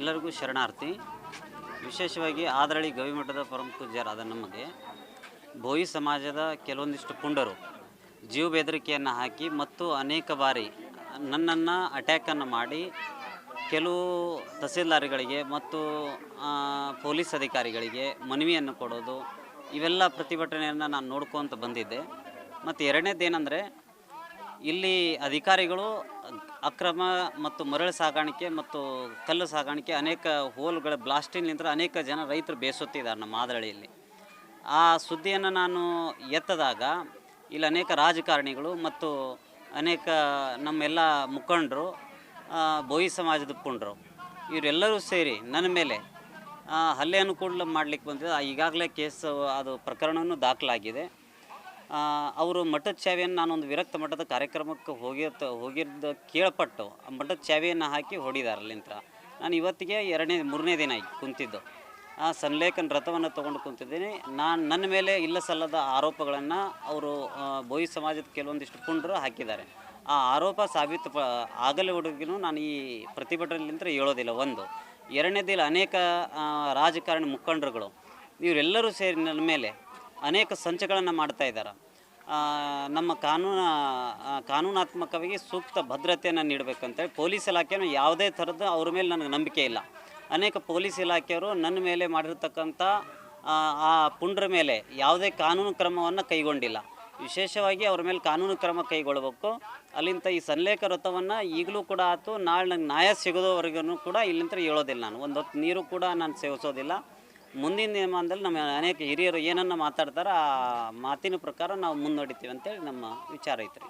ಎಲ್ಲರಿಗೂ ಶರಣಾರ್ಥಿ. ವಿಶೇಷವಾಗಿ ಆದರಳಿ ಗವಿಮಠದ ಪರಮ ಪೂಜ್ಯರಾದ ನಮಗೆ ಭೋಯಿ ಸಮಾಜದ ಕೆಲವೊಂದಿಷ್ಟು ಪುಂಡರು ಜೀವ ಬೆದರಿಕೆಯನ್ನು ಹಾಕಿ ಮತ್ತು ಅನೇಕ ಬಾರಿ ನನ್ನನ್ನು ಅಟ್ಯಾಕನ್ನು ಮಾಡಿ ಕೆಲವು ತಹಸೀಲ್ದಾರ್ಗಳಿಗೆ ಮತ್ತು ಪೊಲೀಸ್ ಅಧಿಕಾರಿಗಳಿಗೆ ಮನವಿಯನ್ನು ಕೊಡೋದು, ಇವೆಲ್ಲ ಪ್ರತಿಭಟನೆಯನ್ನು ನಾನು ನೋಡ್ಕೊತ ಬಂದಿದ್ದೆ. ಮತ್ತು ಎರಡನೇದೇನೆಂದರೆ ಇಲ್ಲಿ ಅಧಿಕಾರಿಗಳು ಅಕ್ರಮ ಮತ್ತು ಮರಳು ಸಾಗಾಣಿಕೆ ಮತ್ತು ಕಲ್ಲು ಸಾಗಾಣಿಕೆ ಅನೇಕ ಹೋಲ್ಗಳ ಬ್ಲಾಸ್ಟಿನಿಂದ ಅನೇಕ ಜನ ರೈತರು ಬೇಸುತ್ತಿದ್ದಾರೆ ನಮ್ಮ ಮಾದಳಿಯಲ್ಲಿ ಆ ಸುದ್ದಿಯನ್ನು ನಾನು ಎತ್ತದಾಗ ಇಲ್ಲಿ ಅನೇಕ ರಾಜಕಾರಣಿಗಳು ಮತ್ತು ಅನೇಕ ನಮ್ಮೆಲ್ಲ ಮುಖಂಡರು ಬೋಯಿ ಸಮಾಜದ ಪುಂಡರು ಇವರೆಲ್ಲರೂ ಸೇರಿ ನನ್ನ ಮೇಲೆ ಹಲ್ಲೆ ಕೂಡ ಮಾಡ್ಲಿಕ್ಕೆ ಬಂದಿದೆ. ಈಗಾಗಲೇ ಕೇಸ್ ಅದು ಪ್ರಕರಣವನ್ನು ದಾಖಲಾಗಿದೆ. ಅವರು ಮಠದ ಚಾವಿಯನ್ನು ನಾನೊಂದು ವಿರಕ್ತ ಮಠದ ಕಾರ್ಯಕ್ರಮಕ್ಕೆ ಹೋಗಿರ್ತ ಹೋಗಿದ್ದ ಕೇಳ್ಪಟ್ಟು ಮಠದ ಚಾವಿಯನ್ನು ಹಾಕಿ ಹೊಡಿದಾರೆ ಅಲ್ಲಿಂದ ನಾನು ಇವತ್ತಿಗೆ ಎರಡನೇ ಮೂರನೇ ದಿನ ಆಗಿ ಕುಂತಿದ್ದು. ಆ ಸನ್ಲೇಖನ್ ರಥವನ್ನು ತೊಗೊಂಡು ಕುಂತಿದ್ದೀನಿ. ನಾನು ನನ್ನ ಮೇಲೆ ಇಲ್ಲ ಸಲ್ಲದ ಆರೋಪಗಳನ್ನು ಅವರು ಬೋಯಿ ಸಮಾಜದ ಕೆಲವೊಂದಿಷ್ಟು ಪುಂಡರು ಹಾಕಿದ್ದಾರೆ. ಆ ಆರೋಪ ಸಾಬೀತು ಪ ಹುಡುಗಿನೂ ನಾನು ಈ ಪ್ರತಿಭಟನೆಲಿಂತ ಹೇಳೋದಿಲ್ಲ. ಒಂದು ಎರಡನೇದಿಲ್ಲ ಅನೇಕ ಆ, ರಾಜಕಾರಣಿ ಮುಖಂಡರುಗಳು. ಇವರೆಲ್ಲರೂ ಸೇರಿ ನನ್ನ ಮೇಲೆ ಅನೇಕ ಸಂಚಗಳನ್ನು ಮಾಡ್ತಾ ಇದ್ದಾರೆ. ನಮ್ಮ ಕಾನೂನು ಕಾನೂನಾತ್ಮಕವಾಗಿ ಸೂಕ್ತ ಭದ್ರತೆಯನ್ನು ನೀಡಬೇಕಂತೇಳಿ ಪೊಲೀಸ್ ಇಲಾಖೆಯೂ ಯಾವುದೇ ಥರದ್ದು ಅವ್ರ ಮೇಲೆ ನನಗೆ ನಂಬಿಕೆ ಇಲ್ಲ. ಅನೇಕ ಪೊಲೀಸ್ ಇಲಾಖೆಯವರು ನನ್ನ ಮೇಲೆ ಮಾಡಿರ್ತಕ್ಕಂಥ ಆ, ಪುಂಡ್ರ ಮೇಲೆ ಯಾವುದೇ ಕಾನೂನು ಕ್ರಮವನ್ನು ಕೈಗೊಂಡಿಲ್ಲ. ವಿಶೇಷವಾಗಿ ಅವ್ರ ಮೇಲೆ ಕಾನೂನು ಕ್ರಮ ಕೈಗೊಳ್ಳಬೇಕು ಅಲ್ಲಿಂದ ಈ ಸನ್ಲೇಖ ವ್ರತವನ್ನು ಈಗಲೂ ಕೂಡ ಆಯ್ತು ನಾಳೆ ನಂಗೆ ನ್ಯಾಯ ಸಿಗೋದವರೆಗೂ ಕೂಡ ಇಲ್ಲಿಂದ ಹೇಳೋದಿಲ್ಲ ನಾನು. ಒಂದು ಹೊತ್ತು ನೀರು ಕೂಡ ನಾನು ಸೇವಿಸೋದಿಲ್ಲ. ಮುಂದಿನ ದಿನಮಾನದಲ್ಲಿ ನಮ್ಮ ಅನೇಕ ಹಿರಿಯರು ಏನನ್ನು ಮಾತಾಡ್ತಾರೋ ಆ ಮಾತಿನ ಪ್ರಕಾರ ನಾವು ಮುನ್ನಡಿತೀವಿ ಅಂತೇಳಿ ನಮ್ಮ ವಿಚಾರ ಐತ್ರಿ.